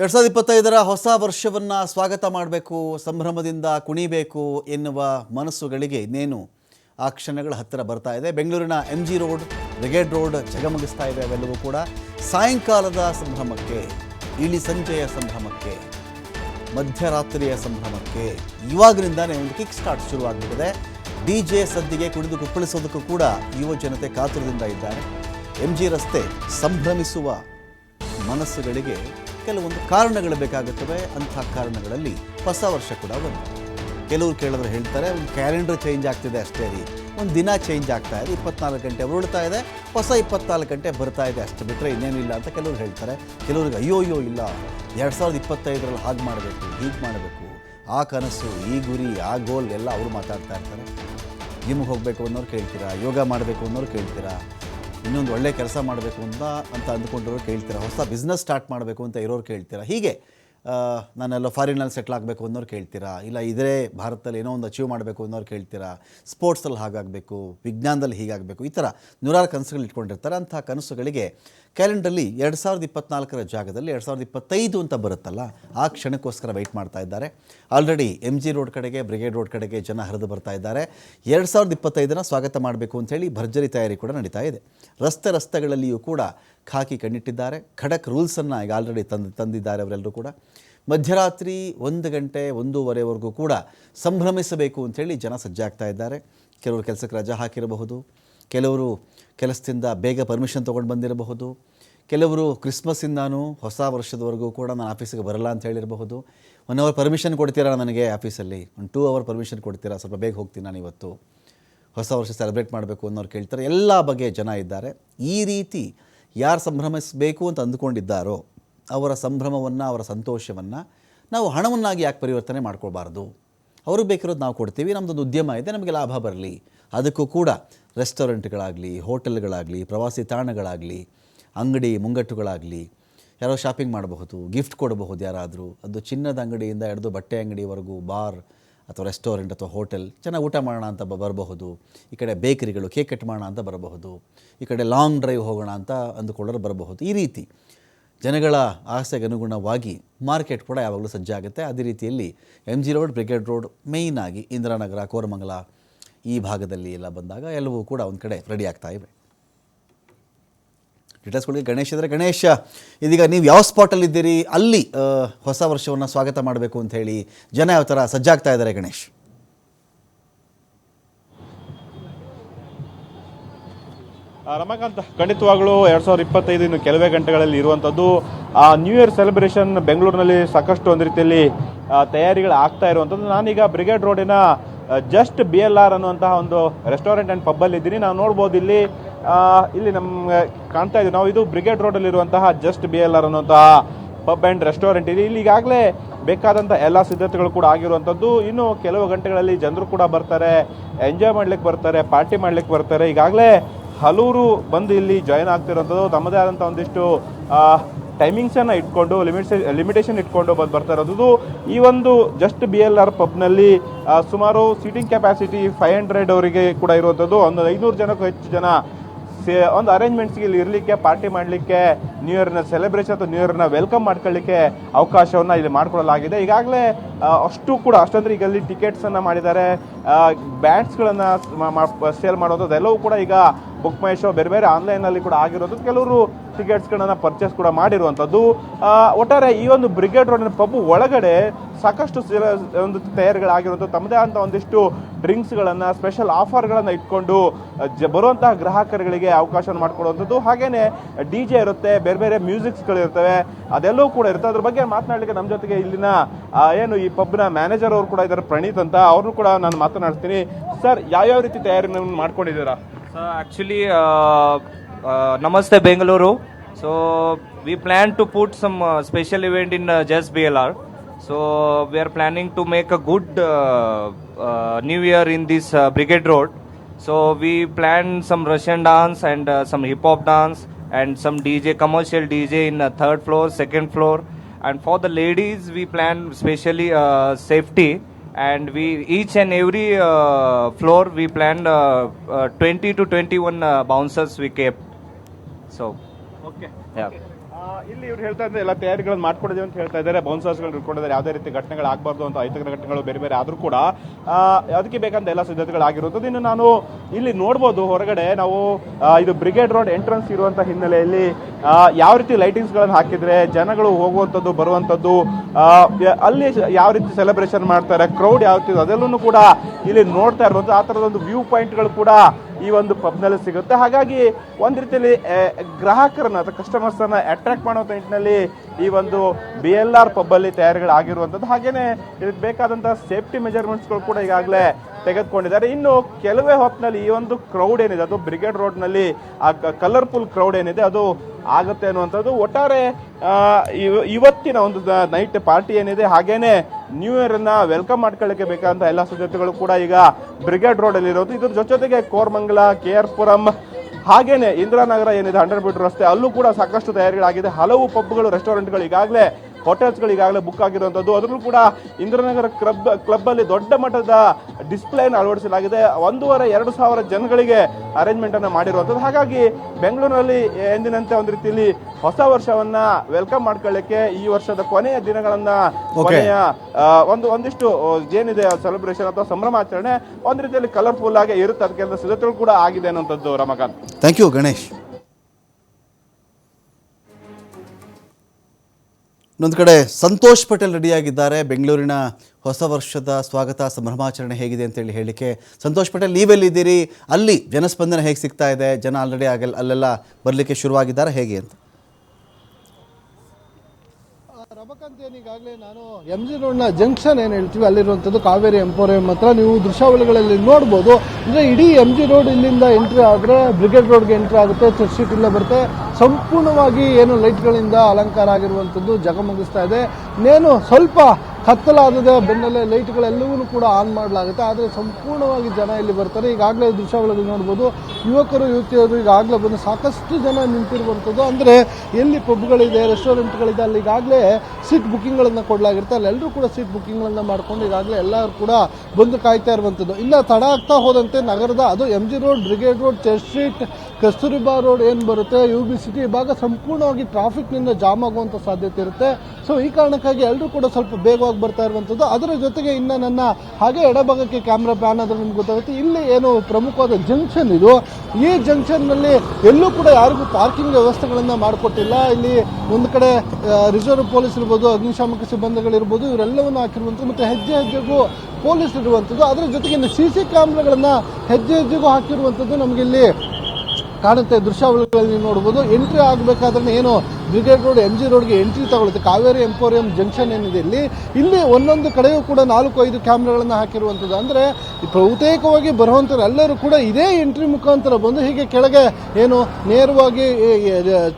ಎರಡು ಸಾವಿರದ ಇಪ್ಪತ್ತೈದರ ಹೊಸ ವರ್ಷವನ್ನು ಸ್ವಾಗತ ಮಾಡಬೇಕು, ಸಂಭ್ರಮದಿಂದ ಕುಣಿಬೇಕು ಎನ್ನುವ ಮನಸ್ಸುಗಳಿಗೆ ಇನ್ನೇನು ಆ ಕ್ಷಣಗಳ ಹತ್ತಿರ ಬರ್ತಾ ಇದೆ. ಬೆಂಗಳೂರಿನ M G road Brigade road ಜಗಮಗಿಸ್ತಾ ಇದೆ ಅವೆಲ್ಲವೂ ಕೂಡ. ಸಾಯಂಕಾಲದ ಸಂಭ್ರಮಕ್ಕೆ, ಇಳಿ ಸಂಜೆಯ ಸಂಭ್ರಮಕ್ಕೆ, ಮಧ್ಯರಾತ್ರಿಯ ಸಂಭ್ರಮಕ್ಕೆ ಇವಾಗಿನಿಂದಾನೇ ಒಂದು ಕಿಕ್ ಸ್ಟಾರ್ಟ್ ಶುರುವಾಗ್ಬಿಟ್ಟಿದೆ. ಡಿ ಜೆ ಸದ್ದಿಗೆ ಕುಡಿದು ಕುಪ್ಪಳಿಸೋದಕ್ಕೂ ಕೂಡ ಯುವ ಜನತೆ ಕಾತುರದಿಂದ ಇದ್ದಾರೆ. ಎಂ ಜಿ ರಸ್ತೆ ಸಂಭ್ರಮಿಸುವ ಮನಸ್ಸುಗಳಿಗೆ ಕೆಲವೊಂದು ಕಾರಣಗಳು ಬೇಕಾಗುತ್ತವೆ, ಅಂಥ ಕಾರಣಗಳಲ್ಲಿ ಹೊಸ ವರ್ಷ ಕೂಡ ಒಂದು ಕೆಲವರು ಕೇಳಿದ್ರೆ ಹೇಳ್ತಾರೆ, ಒಂದು ಕ್ಯಾಲೆಂಡರ್ ಚೇಂಜ್ ಆಗ್ತಿದೆ ಅಷ್ಟೇ ರೀ. ಒಂದು ದಿನ ಚೇಂಜ್ ಆಗ್ತಾ ಇದೆ, ಇಪ್ಪತ್ನಾಲ್ಕು ಗಂಟೆ ಉರುಳ್ತಾ ಇದೆ, ಹೊಸ ಇಪ್ಪತ್ನಾಲ್ಕು ಗಂಟೆ ಬರ್ತಾ ಇದೆ ಅಷ್ಟು ಬಿಟ್ಟರೆ ಇನ್ನೇನು ಇಲ್ಲ ಅಂತ ಕೆಲವರು ಹೇಳ್ತಾರೆ. ಕೆಲವ್ರಿಗೆ ಅಯ್ಯೋ ಅಯ್ಯೋ, ಇಲ್ಲ, ಎರಡು ಸಾವಿರದ ಇಪ್ಪತ್ತೈದರಲ್ಲಿ ಹಾಗೆ ಮಾಡಬೇಕು, ಹೀಗೆ ಮಾಡಬೇಕು. ಆ ಕನಸು, ಈ ಗುರಿ, ಆ ಗೋಲ್ ಎಲ್ಲ ಅವರು ಮಾತಾಡ್ತಾ ಇರ್ತಾರೆ. ಜಿಮ್ಗೆ ಹೋಗಬೇಕು ಅನ್ನೋರು ಕೇಳ್ತೀರಾ, ಯೋಗ ಮಾಡಬೇಕು ಅನ್ನೋರು ಕೇಳ್ತೀರಾ? ಇನ್ನೊಂದು ಒಳ್ಳೆ ಕೆಲಸ ಮಾಡಬೇಕು ಅಂತ ಅಂತ ಅಂದ್ಕೊಂಡಿರೋರು ಕೇಳ್ತೀರಾ? ಹೊಸ ಬಿಸ್ನೆಸ್ ಸ್ಟಾರ್ಟ್ ಮಾಡಬೇಕು ಅಂತ ಇರೋರು ಕೇಳ್ತೀರಾ? ಹೀಗೆ ನಾನೆಲ್ಲ ಫಾರಿನಲ್ಲಿ ಸೆಟ್ಲ್ ಆಗಬೇಕು ಅನ್ನೋರು ಕೇಳ್ತೀರಾ? ಇಲ್ಲ ಇದೇ ಭಾರತದಲ್ಲಿ ಏನೋ ಒಂದು ಅಚೀವ್ ಮಾಡಬೇಕು ಅನ್ನೋರು ಕೇಳ್ತೀರಾ? ಸ್ಪೋರ್ಟ್ಸಲ್ಲಿ ಹಾಗಾಗಬೇಕು, ವಿಜ್ಞಾನದಲ್ಲಿ ಹೀಗಾಗಬೇಕು, ಈ ಥರ ನೂರಾರು ಕನಸುಗಳು ಇಟ್ಕೊಂಡಿರ್ತಾರೆ. ಅಂಥ ಕನಸುಗಳಿಗೆ ಕ್ಯಾಲೆಂಡರಲ್ಲಿ ಎರಡು ಸಾವಿರದ ಇಪ್ಪತ್ನಾಲ್ಕರ ಜಾಗದಲ್ಲಿ ಎರಡು ಸಾವಿರದ ಇಪ್ಪತ್ತೈದು ಅಂತ ಬರುತ್ತಲ್ಲ, ಆ ಕ್ಷಣಕ್ಕೋಸ್ಕರ ವೆಯ್ಟ್ ಮಾಡ್ತಾ ಇದ್ದಾರೆ. ಆಲ್ರೆಡಿ ಎಂ ಜಿ ರೋಡ್ ಕಡೆಗೆ ಬ್ರಿಗೇಡ್ ರೋಡ್ ಕಡೆಗೆ ಜನ ಹರಿದು ಬರ್ತಾ ಇದ್ದಾರೆ. ಎರಡು ಸಾವಿರದ ಸ್ವಾಗತ ಮಾಡಬೇಕು ಅಂತೇಳಿ ಭರ್ಜರಿ ತಯಾರಿ ಕೂಡ ನಡೀತಾ ಇದೆ. ರಸ್ತೆ ರಸ್ತೆಗಳಲ್ಲಿಯೂ ಕೂಡ ಖಾಕಿ ಕಣ್ಣಿಟ್ಟಿದ್ದಾರೆ. ಖಡಕ್ ರೂಲ್ಸನ್ನು ಈಗ ಆಲ್ರೆಡಿ ತಂದು, ತಂದಿದ್ದಾರೆ ಅವರೆಲ್ಲರೂ ಕೂಡ. ಮಧ್ಯರಾತ್ರಿ ಒಂದು ಗಂಟೆ ಒಂದೂವರೆವರೆಗೂ ಕೂಡ ಸಂಭ್ರಮಿಸಬೇಕು ಅಂಥೇಳಿ ಜನ ಸಜ್ಜಾಗ್ತಾ ಇದ್ದಾರೆ. ಕೆಲವರು ಕೆಲಸಕ್ಕೆ ರಜಾ ಹಾಕಿರಬಹುದು. ಕೆಲವರು ಕೆಲಸದಿಂದ ಬೇಗ ಪರ್ಮಿಷನ್ ತೊಗೊಂಡು ಬಂದಿರಬಹುದು. ಕೆಲವರು ಕ್ರಿಸ್ಮಸ್ಸಿಂದಾನು ಹೊಸ ವರ್ಷದವರೆಗೂ ಕೂಡ ನಾನು ಆಫೀಸಿಗೆ ಬರಲ್ಲ ಅಂತ ಹೇಳಿರಬಹುದು. ಒನ್ ಅವರ್ ಪರ್ಮಿಷನ್ ಕೊಡ್ತೀರಾ ನನಗೆ ಆಫೀಸಲ್ಲಿ ಒಂದು ಟೂ ಅವರ್ ಪರ್ಮಿಷನ್ ಕೊಡ್ತೀರಾ? ಸ್ವಲ್ಪ ಬೇಗ ಹೋಗ್ತೀನಿ ನಾನು ಇವತ್ತು. ಹೊಸ ವರ್ಷ ಸೆಲೆಬ್ರೇಟ್ ಮಾಡಬೇಕು ಅನ್ನೋರು ಕೇಳ್ತಾರೆ. ಎಲ್ಲ ಬಗೆಯ ಜನ ಇದ್ದಾರೆ. ಈ ರೀತಿ ಯಾರು ಸಂಭ್ರಮಿಸಬೇಕು ಅಂತ ಅಂದುಕೊಂಡಿದ್ದಾರೋ ಅವರ ಸಂಭ್ರಮವನ್ನು, ಅವರ ಸಂತೋಷವನ್ನು ನಾವು ಹಣವನ್ನಾಗಿ ಯಾಕೆ ಪರಿವರ್ತನೆ ಮಾಡ್ಕೊಳ್ಬಾರ್ದು? ಅವ್ರಿಗೆ ಬೇಕಿರೋದು ನಾವು ಕೊಡ್ತೀವಿ ನಮ್ಮದೊಂದು ಉದ್ಯಮ ಇದೆ, ನಮಗೆ ಲಾಭ ಬರಲಿ. ಅದಕ್ಕೂ ಕೂಡ ರೆಸ್ಟೋರೆಂಟ್ಗಳಾಗಲಿ, ಹೋಟೆಲ್ಗಳಾಗಲಿ, ಪ್ರವಾಸಿ ತಾಣಗಳಾಗಲಿ, ಅಂಗಡಿ ಮುಂಗಟ್ಟುಗಳಾಗಲಿ, ಯಾರೋ ಶಾಪಿಂಗ್ ಮಾಡಬಹುದು, ಗಿಫ್ಟ್ ಕೊಡಬಹುದು ಯಾರಾದರೂ. ಅದು ಚಿನ್ನದ ಅಂಗಡಿಯಿಂದ ಹಿಡಿದು ಬಟ್ಟೆ ಅಂಗಡಿವರೆಗೂ, ಬಾರ್ ಅಥವಾ ರೆಸ್ಟೋರೆಂಟ್ ಅಥವಾ ಹೋಟೆಲ್ ಚೆನ್ನಾಗಿ ಊಟ ಮಾಡೋಣ ಅಂತ ಬರಬಹುದು. ಈ ಕಡೆ ಬೇಕರಿಗಳು ಕೇಕ್ ಕಟ್ ಮಾಡೋಣ ಅಂತ ಬರಬಹುದು. ಈ ಕಡೆ ಲಾಂಗ್ ಡ್ರೈವ್ ಹೋಗೋಣ ಅಂತ ಅಂದುಕೊಳ್ಳೋರು ಬರಬಹುದು. ಈ ರೀತಿ ಜನಗಳ ಆಸೆಗೆ ಅನುಗುಣವಾಗಿ ಮಾರ್ಕೆಟ್ ಕೂಡ ಯಾವಾಗಲೂ ಸಜ್ಜಾಗುತ್ತೆ ಅದೇ ರೀತಿಯಲ್ಲಿ M G road Brigade road ಮೇಯ್ನಾಗಿ ಇಂದಿರಾನಗರ, ಕೋರಮಂಗಲ ಈ ಭಾಗದಲ್ಲಿ ಎಲ್ಲ ಬಂದಾಗ ಎಲ್ಲವೂ ಕೂಡ ಒಂದು ಕಡೆ ರೆಡಿ ಆಗ್ತಾ ಇವೆ. ಡೀಟೇಲ್ಸ್ಗಳಿಗೆ ಗಣೇಶ್ ಅಂದರೆ ಗಣೇಶ. ಇದೀಗ ನೀವು ಯಾವ ಸ್ಪಾಟಲ್ಲಿದ್ದೀರಿ ಅಲ್ಲಿ ಹೊಸ ವರ್ಷವನ್ನು ಸ್ವಾಗತ ಮಾಡಬೇಕು ಅಂತ ಹೇಳಿ ಜನ ಯಾವ ಥರ ಸಜ್ಜಾಗ್ತಾ ಇದ್ದಾರೆ ಗಣೇಶ್? ರಮಾಕಾಂತ್, ಖಂಡಿತವಾಗ್ಲೂ ಎರಡು ಸಾವಿರದ ಇಪ್ಪತ್ತೈದು ಇನ್ನು ಕೆಲವೇ ಗಂಟೆಗಳಲ್ಲಿ ಇರುವಂಥದ್ದು ಆ ನ್ಯೂ ಇಯರ್ ಸೆಲೆಬ್ರೇಷನ್ ಬೆಂಗಳೂರಿನಲ್ಲಿ ಸಾಕಷ್ಟು ಒಂದು ರೀತಿಯಲ್ಲಿ ತಯಾರಿಗಳು ಆಗ್ತಾ ಇರುವಂಥದ್ದು ನಾನೀಗ ಬ್ರಿಗೇಡ್ ರೋಡಿನ ಜಸ್ಟ್ ಬಿ ಎಲ್ ಆರ್ ಅನ್ನುವಂತಹ ಒಂದು ರೆಸ್ಟೋರೆಂಟ್ ಆ್ಯಂಡ್ ಪಬ್ಬಲ್ಲಿ ಇದ್ದೀನಿ ನಾವು ನೋಡ್ಬೋದು ಇಲ್ಲಿ ಇಲ್ಲಿ ನಮ್ಗೆ ಕಾಣ್ತಾ ಇದ್ದೀವಿ ನಾವು ಇದು ಬ್ರಿಗೇಡ್ ರೋಡಲ್ಲಿರುವಂತಹ ಜಸ್ಟ್ ಬಿ ಎಲ್ ಆರ್ ಅನ್ನುವಂತಹ ಪಬ್ ಆ್ಯಂಡ್ ರೆಸ್ಟೋರೆಂಟ್ ಇದೆ. ಇಲ್ಲಿ ಈಗಾಗಲೇ ಬೇಕಾದಂಥ ಎಲ್ಲ ಸಿದ್ಧತೆಗಳು ಕೂಡ ಆಗಿರುವಂಥದ್ದು. ಇನ್ನು ಕೆಲವು ಗಂಟೆಗಳಲ್ಲಿ ಜನರು ಕೂಡ ಬರ್ತಾರೆ. ಎಂಜಾಯ್ ಮಾಡ್ಲಿಕ್ಕೆ ಬರ್ತಾರೆ. ಪಾರ್ಟಿ ಮಾಡ್ಲಿಕ್ಕೆ ಬರ್ತಾರೆ. ಈಗಾಗಲೇ ಹಲವರು ಬಂದು ಇಲ್ಲಿ ಜಾಯ್ನ್ ಆಗ್ತಿರೋಂಥದ್ದು ತಮ್ಮದೇ ಆದಂಥ ಒಂದಿಷ್ಟು ಟೈಮಿಂಗ್ಸನ್ನು ಇಟ್ಕೊಂಡು ಲಿಮಿಟ್ಸ್ ಲಿಮಿಟೇಷನ್ ಇಟ್ಕೊಂಡು ಬಂದು ಬರ್ತಾ ಇರೋದು. ಈ ಒಂದು ಜಸ್ಟ್ ಬಿ ಎಲ್ ಆರ್ ಪಬ್ನಲ್ಲಿ ಸುಮಾರು ಸೀಟಿಂಗ್ ಕೆಪಾಸಿಟಿ ಫೈವ್ ಹಂಡ್ರೆಡ್ ಅವರಿಗೆ ಕೂಡ ಇರುವಂಥದ್ದು. ಒಂದು ಐನೂರು ಜನಕ್ಕೂ ಹೆಚ್ಚು ಜನ ಸೇ, ಒಂದು ಅರೇಂಜ್ಮೆಂಟ್ಸ್ಗೆ ಇಲ್ಲಿ ಇರಲಿಕ್ಕೆ ಪಾರ್ಟಿ ಮಾಡಲಿಕ್ಕೆ ನ್ಯೂ ಇಯರ್ನ ಸೆಲೆಬ್ರೇಷನ್ ಅಥವಾ ನ್ಯೂ ಇಯರ್ನ ವೆಲ್ಕಮ್ ಮಾಡ್ಕೊಳ್ಳಿಕ್ಕೆ ಅವಕಾಶವನ್ನು ಇಲ್ಲಿ ಮಾಡಿಕೊಡಲಾಗಿದೆ. ಈಗಾಗಲೇ ಅಷ್ಟು ಕೂಡ, ಅಷ್ಟಂದ್ರೆ ಈಗ ಅಲ್ಲಿ ಟಿಕೆಟ್ಸನ್ನು ಮಾಡಿದ್ದಾರೆ. ಬ್ಯಾಂಡ್ಸ್ಗಳನ್ನು ಸೇಲ್ ಮಾಡೋದು ಎಲ್ಲವೂ ಕೂಡ ಈಗ ಬುಕ್ ಮೈ ಶೋ ಬೇರೆ ಬೇರೆ ಆನ್ಲೈನಲ್ಲಿ ಕೂಡ ಆಗಿರೋದು. ಕೆಲವರು ಟಿಕೆಟ್ಸ್ಗಳನ್ನು ಪರ್ಚೇಸ್ ಕೂಡ ಮಾಡಿರುವಂಥದ್ದು. ಒಟ್ಟಾರೆ ಈ ಒಂದು ಬ್ರಿಗೇಡ್ ರೋಡಿನ ಪಬ್ ಒಳಗಡೆ ಸಾಕಷ್ಟು ಒಂದು ತಯಾರಿಗಳಾಗಿರುವಂಥ ತಮ್ಮದೇ ಆದಂಥ ಒಂದಿಷ್ಟು ಡ್ರಿಂಕ್ಸ್ಗಳನ್ನು, ಸ್ಪೆಷಲ್ ಆಫರ್ಗಳನ್ನು ಇಟ್ಕೊಂಡು ಜ, ಬರುವಂತಹ ಗ್ರಾಹಕರುಗಳಿಗೆ ಅವಕಾಶ ಮಾಡಿಕೊಡುವಂಥದ್ದು. ಹಾಗೆಯೇ ಡಿ ಜೆ ಇರುತ್ತೆ, ಬೇರೆ ಬೇರೆ ಮ್ಯೂಸಿಕ್ಸ್ಗಳು ಇರ್ತವೆ, ಅದೆಲ್ಲವೂ ಕೂಡ ಇರುತ್ತೆ. ಅದ್ರ ಬಗ್ಗೆ ಮಾತನಾಡಲಿಕ್ಕೆ ನಮ್ಮ ಜೊತೆಗೆ ಇಲ್ಲಿನ ಏನು ಈ ಪಬ್ನ ಮ್ಯಾನೇಜರ್ ಅವರು ಕೂಡ ಇದ್ದಾರೆ, ಪ್ರಣೀತ್ ಅಂತ. ಅವ್ರನ್ನೂ ಕೂಡ ನಾನು ಮಾತನಾಡ್ತೀನಿ. ಸರ್, ಯಾವ್ಯಾವ ರೀತಿ ತಯಾರಿ ಮಾಡ್ಕೊಂಡಿದ್ದೀರಾ? ಸರ್ ಆ್ಯಕ್ಚುಲಿ ನಮಸ್ತೆ Bengaluru. So we plan to put some special event in Just B L BLR. So we are planning to make a good uh, uh, New Year in this uh, Brigade Road. So we planned some Russian dance and uh, some hip hop dance and some DJ commercial DJ in uh, third floor, second floor, and for the ladies we plan specially uh, safety and we each and every uh, floor we planned uh, uh, 20 to 21 uh, bouncers we kept. So okay. Yeah. Okay. ಇಲ್ಲಿ ಇವ್ರು ಹೇಳ್ತಾ ಇದ್ದಾರೆ ಎಲ್ಲ ತಯಾರಿಗಳನ್ನು ಮಾಡ್ಕೊಂಡಿದ್ದೀವಿ ಅಂತ ಹೇಳ್ತಾ ಇದ್ದಾರೆ. ಬೌನ್ಸರ್ಸ್ಗಳು ಇಟ್ಕೊಂಡಿದ್ದಾರೆ ಯಾವುದೇ ರೀತಿ ಘಟನೆಗಳು ಆಗಬಾರ್ದು ಅಂತ ಅಹಿತಕರ ಘಟನೆಗಳು ಬೇರೆ ಬೇರೆ ಆದರೂ ಕೂಡ ಅದಕ್ಕೆ ಬೇಕಂತ ಎಲ್ಲ ಸಿದ್ಧತೆಗಳಾಗಿರುವಂಥದ್ದು ಇನ್ನು ನಾನು ಇಲ್ಲಿ ನೋಡ್ಬೋದು ಹೊರಗಡೆ ನಾವು ಇದು ಬ್ರಿಗೇಡ್ ರೋಡ್ ಎಂಟ್ರೆನ್ಸ್ ಇರುವಂಥ ಹಿನ್ನೆಲೆಯಲ್ಲಿ ಯಾವ ರೀತಿ ಲೈಟಿಂಗ್ಸ್ಗಳನ್ನು ಹಾಕಿದ್ರೆ ಜನಗಳು ಹೋಗುವಂಥದ್ದು, ಬರುವಂಥದ್ದು ಅಲ್ಲಿ ಯಾವ ರೀತಿ ಸೆಲೆಬ್ರೇಷನ್ ಮಾಡ್ತಾರೆ, ಕ್ರೌಡ್ ಯಾವ ರೀತಿ ಅದೆಲ್ಲೂ ಕೂಡ ಇಲ್ಲಿ ನೋಡ್ತಾ ಇರ್ಬೋದು ಆ ಥರದೊಂದು ವ್ಯೂ ಪಾಯಿಂಟ್ಗಳು ಕೂಡ ಈ ಒಂದು ಪಬ್ನಲ್ಲಿ ಸಿಗುತ್ತೆ. ಹಾಗಾಗಿ ಒಂದು ರೀತಿಯಲ್ಲಿ ಗ್ರಾಹಕರನ್ನು ಅಥವಾ ಕಸ್ಟಮರ್ಸನ್ನ ಅಟ್ರಾಕ್ಟ್ ಮಾಡುವಂಥ ನಿಟ್ಟಿನಲ್ಲಿ ಈ ಒಂದು ಬಿ ಎಲ್ ಆರ್ ಪಬ್ಬಲ್ಲಿ ತಯಾರಿಗಳಾಗಿರುವಂಥದ್ದು. ಹಾಗೆಯೇ ಇದಕ್ಕೆ ಬೇಕಾದಂಥ ಸೇಫ್ಟಿ ಮೆಜರ್ಮೆಂಟ್ಸ್ಗಳು ಕೂಡ ಈಗಾಗಲೇ ತೆಗೆದುಕೊಂಡಿದ್ದಾರೆ. ಇನ್ನು ಕೆಲವೇ ಹೊತ್ತಿನಲ್ಲಿ ಈ ಒಂದು ಕ್ರೌಡ್ ಏನಿದೆ, ಅದು ಬ್ರಿಗೇಡ್ ರೋಡ್ನಲ್ಲಿ ಆ ಕಲರ್ಫುಲ್ ಕ್ರೌಡ್ ಏನಿದೆ, ಅದು ಆಗುತ್ತೆ ಅನ್ನುವಂಥದ್ದು. ಒಟ್ಟಾರೆ ಇವತ್ತಿನ ಒಂದು ನೈಟ್ ಪಾರ್ಟಿ ಏನಿದೆ, ಹಾಗೇನೆ ನ್ಯೂ ಇಯರ್ ಅನ್ನ ವೆಲ್ಕಮ್ ಮಾಡ್ಕೊಳ್ಳಿಕ್ಕೆ ಬೇಕಾದಂತ ಎಲ್ಲ ಸಿದ್ಧತೆಗಳು ಕೂಡ ಈಗ ಬ್ರಿಗೇಡ್ ರೋಡ್ ಅಲ್ಲಿ ಇರೋದು. ಇದ್ರ ಜೊತೆಗೆ ಕೋರ್ಮಂಗಲ ಕೆ ಆರ್ ಪುರಂ ಹಾಗೇನೆ ಇಂದಿರಾನಗರ ಏನಿದೆ ಹಂಡ್ರೆಡ್ ಮೀಟರ್ ರಸ್ತೆ, ಅಲ್ಲೂ ಕೂಡ ಸಾಕಷ್ಟು ತಯಾರಿಗಳಾಗಿದೆ. ಹಲವು ಪಬ್ಗಳು ರೆಸ್ಟೋರೆಂಟ್ಗಳು ಈಗಾಗಲೇ ಹೋಟೆಲ್ಸ್ಗಳು ಈಗಾಗಲೇ ಬುಕ್ ಆಗಿರುವಂಥದ್ದು. ಅದರಲ್ಲೂ ಕೂಡ ಇಂದಿರಾನಗರ ಕ್ಲಬ್ ಕ್ಲಬ್ ಅಲ್ಲಿ ದೊಡ್ಡ ಮಟ್ಟದ ಡಿಸ್ಪ್ಲೇನ ಅಳವಡಿಸಲಾಗಿದೆ. ಒಂದೂವರೆ ಎರಡು ಸಾವಿರ ಜನಗಳಿಗೆ ಅರೇಂಜ್ಮೆಂಟ್ ಅನ್ನ ಮಾಡಿರುವಂಥದ್ದು. ಹಾಗಾಗಿ ಬೆಂಗಳೂರಿನಲ್ಲಿ ಎಂದಿನಂತೆ ಒಂದು ರೀತಿಯಲ್ಲಿ ಹೊಸ ವರ್ಷವನ್ನ ವೆಲ್ಕಮ್ ಮಾಡ್ಕೊಳ್ಳಿಕ್ಕೆ ಈ ವರ್ಷದ ಕೊನೆಯ ದಿನಗಳನ್ನ. ಕೊನೆಯ ಒಂದು ಒಂದಿಷ್ಟು ಏನಿದೆ ಸೆಲೆಬ್ರೇಷನ್ ಅಥವಾ ಸಂಭ್ರಮಾಚರಣೆ ಒಂದು ರೀತಿಯಲ್ಲಿ ಕಲರ್ಫುಲ್ ಆಗಿ ಇರುತ್ತೆ. ಅದಕ್ಕೆ ಸಿದ್ಧತೆಗಳು ಕೂಡ ಆಗಿದೆ ಅನ್ನುವಂಥದ್ದು ರಮಕಾಂತ್. Thank you Ganesh. ಇನ್ನೊಂದು ಕಡೆ ಸಂತೋಷ್ ಪಟೇಲ್ ರೆಡಿಯಾಗಿದ್ದಾರೆ. ಬೆಂಗಳೂರಿನ ಹೊಸ ವರ್ಷದ ಸ್ವಾಗತ ಸಂಭ್ರಮಾಚರಣೆ ಹೇಗಿದೆ ಅಂತೇಳಿ ಹೇಳಿಕೆ. ಸಂತೋಷ್ ಪಟೇಲ್, ನೀವೆಲ್ಲಿದ್ದೀರಿ? ಅಲ್ಲಿ ಜನಸ್ಪಂದನೆ ಹೇಗೆ ಸಿಗ್ತಾ ಇದೆ? ಜನ ಆಲ್ರೆಡಿ ಆಗಲ್, ಅಲ್ಲೆಲ್ಲ ಬರಲಿಕ್ಕೆ ಶುರುವಾಗಿದ್ದಾರೆ? ಹೇಗೆ ಅಂತ ರಮಕಾಂತ್ ಏನ್ ಈಗಾಗಲೇ ನಾನು ಎಂ ಜಿ ರೋಡ್ನ ಜಂಕ್ಷನ್ ಏನು ಹೇಳ್ತೀವಿ, ಅಲ್ಲಿರುವಂಥದ್ದು ಕಾವೇರಿ ಎಂಪೋರಿಯಂ ಹತ್ರ. ನೀವು ದೃಶ್ಯಾವಳಿಗಳಲ್ಲಿ ನೋಡ್ಬೋದು. ಅಂದರೆ ಇಡೀ ಎಂ ಜಿ ರೋಡ್ ಇಲ್ಲಿಂದ ಎಂಟ್ರಿ ಆದರೆ ಬ್ರಿಗೇಡ್ ರೋಡ್ಗೆ ಎಂಟ್ರಿ ಆಗುತ್ತೆ ಚರ್ಚ್ ಸ್ಟ್ರೀಟ್ ಬರುತ್ತೆ. ಸಂಪೂರ್ಣವಾಗಿ ಏನು ಲೈಟ್ಗಳಿಂದ ಅಲಂಕಾರ ಆಗಿರುವಂಥದ್ದು ಜಗಮಗಿಸ್ತಾ ಇದೆ. ಇನ್ನೇನು ಸ್ವಲ್ಪ ಕತ್ತಲಾದ ಬೆನ್ನಲ್ಲೇ ಲೈಟ್ಗಳೆಲ್ಲವೂ ಕೂಡ ಆನ್ ಮಾಡಲಾಗುತ್ತೆ. ಆದರೆ ಸಂಪೂರ್ಣವಾಗಿ ಜನ ಇಲ್ಲಿ ಬರ್ತಾರೆ. ಈಗಾಗಲೇ ದೃಶ್ಯಗಳನ್ನು ನೋಡ್ಬೋದು, ಯುವಕರು, ಯುವತಿಯರು ಈಗಾಗಲೇ ಬಂದು ಸಾಕಷ್ಟು ಜನ ನಿಂತಿರುವಂಥದ್ದು. ಅಂದರೆ ಎಲ್ಲಿ ಪಬ್ಗಳಿದೆ, ರೆಸ್ಟೋರೆಂಟ್ಗಳಿದೆ, ಅಲ್ಲಿ ಈಗಾಗಲೇ ಸೀಟ್ ಬುಕ್ಕಿಂಗ್ಗಳನ್ನು ಕೊಡಲಾಗಿರುತ್ತೆ. ಅಲ್ಲೆಲ್ಲರೂ ಕೂಡ ಸೀಟ್ ಬುಕ್ಕಿಂಗ್ಗಳನ್ನು ಮಾಡ್ಕೊಂಡು ಈಗಾಗಲೇ ಎಲ್ಲರೂ ಕೂಡ ಬಂದು ಕಾಯ್ತಾ ಇರುವಂಥದ್ದು. ಇನ್ನು ತಡ ಆಗ್ತಾ ಹೋದಂತೆ ನಗರದ, ಅದು M G road Brigade road Church street Kasturba road ಏನು ಬರುತ್ತೆ? ಯು ಬಿ ಸಿಟಿ ಭಾಗ ಸಂಪೂರ್ಣವಾಗಿ ಟ್ರಾಫಿಕ್ನಿಂದ ಜಾಮ್ ಆಗುವಂಥ ಸಾಧ್ಯತೆ ಇರುತ್ತೆ. ಸೊ ಈ ಕಾರಣಕ್ಕಾಗಿ ಎಲ್ಲರೂ ಕೂಡ ಸ್ವಲ್ಪ ಬೇಗವಾಗಿ ಬರ್ತಾ ಇರುವಂಥದ್ದು. ಅದರ ಜೊತೆಗೆ ಇನ್ನು ನನ್ನ ಹಾಗೆ ಎಡಭಾಗಕ್ಕೆ ಕ್ಯಾಮ್ರಾ ಪ್ಯಾನ್ ಆದರೆ ನಿಮ್ಗೆ ಗೊತ್ತಾಗುತ್ತೆ. ಇಲ್ಲಿ ಏನು ಪ್ರಮುಖವಾದ ಜಂಕ್ಷನ್ ಇದು. ಈ ಜಂಕ್ಷನ್ನಲ್ಲಿ ಎಲ್ಲೂ ಕೂಡ ಯಾರಿಗೂ ಪಾರ್ಕಿಂಗ್ ವ್ಯವಸ್ಥೆಗಳನ್ನು ಮಾಡಿಕೊಟ್ಟಿಲ್ಲ. ಇಲ್ಲಿ ಒಂದು ಕಡೆ ರಿಸರ್ವ್ ಪೊಲೀಸ್ ಇರ್ಬೋದು, ಅಗ್ನಿಶಾಮಕ ಸಿಬ್ಬಂದಿಗಳಿರ್ಬೋದು, ಇವರೆಲ್ಲವನ್ನು ಹಾಕಿರುವಂಥದ್ದು ಮತ್ತು ಹೆಜ್ಜೆ ಹೆಜ್ಜೆಗೂ ಪೊಲೀಸ್ ಇರುವಂಥದ್ದು. ಅದರ ಜೊತೆಗೆ ಇನ್ನು ಸಿ ಸಿ ಕ್ಯಾಮ್ರಾಗಳನ್ನು ಹೆಜ್ಜೆ ಹೆಜ್ಜೆಗೂ ಹಾಕಿರುವಂಥದ್ದು ನಮಗಿಲ್ಲಿ ಕಾಣುತ್ತೆ ದೃಶ್ಯಾವಳಿಗಳಲ್ಲಿ ನೋಡ್ಬೋದು. ಎಂಟ್ರಿ ಆಗಬೇಕಾದ್ರೆ ಏನು ಬ್ರಿಗೇಡ್ ರೋಡ್ ಎಂ ಜಿ ರೋಡ್ಗೆ ಎಂಟ್ರಿ ತಗೊಳುತ್ತೆ. ಕಾವೇರಿ ಎಂಪೋರಿಯಂ ಜಂಕ್ಷನ್ ಏನಿದೆ ಇಲ್ಲಿ. ಇಲ್ಲಿ ಒಂದೊಂದು ಕಡೆಯೂ ಕೂಡ ನಾಲ್ಕು, ಐದು ಕ್ಯಾಮ್ರಾಗಳನ್ನು ಹಾಕಿರುವಂಥದ್ದು. ಅಂದರೆ ಬಹುತೇಕವಾಗಿ ಬರುವಂಥವ್ರು ಎಲ್ಲರೂ ಕೂಡ ಇದೇ ಎಂಟ್ರಿ ಮುಖಾಂತರ ಬಂದು ಹೀಗೆ ಕೆಳಗೆ ಏನು ನೇರವಾಗಿ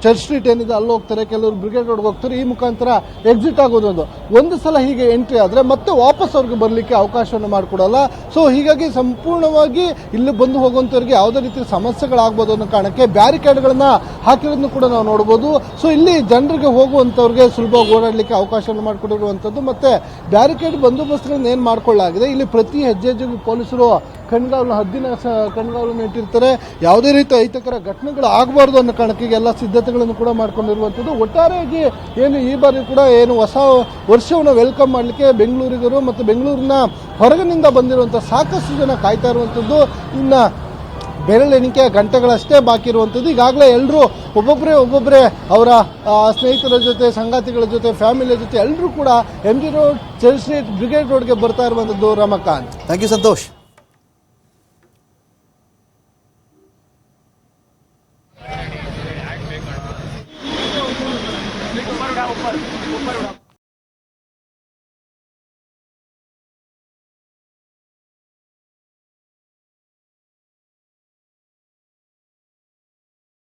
ಚರ್ಚ್ ಸ್ಟ್ರೀಟ್ ಏನಿದೆ, ಅಲ್ಲಿ ಹೋಗ್ತಾರೆ. ಕೆಲವರು ಬ್ರಿಗೇಡ್ ರೋಡ್ಗೆ ಹೋಗ್ತಾರೆ. ಈ ಮುಖಾಂತರ ಎಕ್ಸಿಟ್ ಆಗೋದೊಂದು ಒಂದು. ಸಲ ಹೀಗೆ ಎಂಟ್ರಿ ಆದರೆ ಮತ್ತೆ ವಾಪಸ್ ಅವ್ರಿಗೆ ಬರಲಿಕ್ಕೆ ಅವಕಾಶವನ್ನು ಮಾಡಿಕೊಡಲ್ಲ. ಸೊ ಹೀಗಾಗಿ ಸಂಪೂರ್ಣವಾಗಿ ಇಲ್ಲಿ ಬಂದು ಹೋಗುವಂಥವ್ರಿಗೆ ಯಾವುದೇ ರೀತಿಯ ಸಮಸ್ಯೆಗಳಾಗ್ಬೋದು ಅನ್ನೋ ಕಾರಣಕ್ಕೆ ಬ್ಯಾರಿಕೇಡ್ಗಳನ್ನ ಹಾಕಿರೋದನ್ನು ಕೂಡ ನಾವು ನೋಡ್ಬೋದು ಸೊ ಇಲ್ಲಿ ಜನರಿಗೆ ಹೋಗುವಂಥವ್ರಿಗೆ ಸುಲಭವಾಗಿ ಓಡಾಡಲಿಕ್ಕೆ ಅವಕಾಶವನ್ನು ಮಾಡಿಕೊಡಿರುವಂಥದ್ದು ಮತ್ತೆ ಬ್ಯಾರಿಕೇಡ್ ಬಂದೋಬಸ್ತ್ಗಳನ್ನ ಏನು ಮಾಡ್ಕೊಳ್ಳಾಗಿದೆ ಇಲ್ಲಿ ಪ್ರತಿ ಹೆಜ್ಜೆ ಹೆಜ್ಜೆಗೂ ಪೊಲೀಸರು ಕಣ್ಗಾವಲು, ಹದ್ದಿನ ಸ ಕಣ್ಗಾವಲನ್ನು ಇಟ್ಟಿರ್ತಾರೆ ಯಾವುದೇ ರೀತಿ ಅಹಿತಕರ ಘಟನೆಗಳು ಆಗಬಾರ್ದು ಅನ್ನೋ ಕಾರಣಕ್ಕೆ ಎಲ್ಲ ಸಿದ್ಧತೆಗಳನ್ನು ಕೂಡ ಮಾಡಿಕೊಂಡಿರುವಂಥದ್ದು. ಒಟ್ಟಾರೆಯಾಗಿ ಏನು ಈ ಬಾರಿ ಕೂಡ ಏನು ಹೊಸ ವರ್ಷವನ್ನು ವೆಲ್ಕಮ್ ಮಾಡಲಿಕ್ಕೆ ಬೆಂಗಳೂರಿಗರು ಮತ್ತು ಬೆಂಗಳೂರಿನ ಹೊರಗಿನಿಂದ ಬಂದಿರುವಂಥ ಸಾಕಷ್ಟು ಜನ ಕಾಯ್ತಾ ಇರುವಂಥದ್ದು. ಇನ್ನು ಬೆರಳೆಣಿಕೆ ಗಂಟೆಗಳಷ್ಟೇ ಬಾಕಿ ಇರುವಂಥದ್ದು. ಈಗಾಗಲೇ ಎಲ್ಲರೂ ಒಬ್ಬೊಬ್ಬರೇ ಒಬ್ಬೊಬ್ಬರೇ ಅವರ ಆ, ಸ್ನೇಹಿತರ ಜೊತೆ ಸಂಗಾತಿಗಳ ಜೊತೆ ಫ್ಯಾಮಿಲಿಯ ಜೊತೆ ಎಲ್ಲರೂ ಕೂಡ M G road Church street Brigade ರೋಡ್ಗೆ ಬರ್ತಾ ಇರುವಂಥದ್ದು ರಮಕಾಂತ್. Thank you Santosh.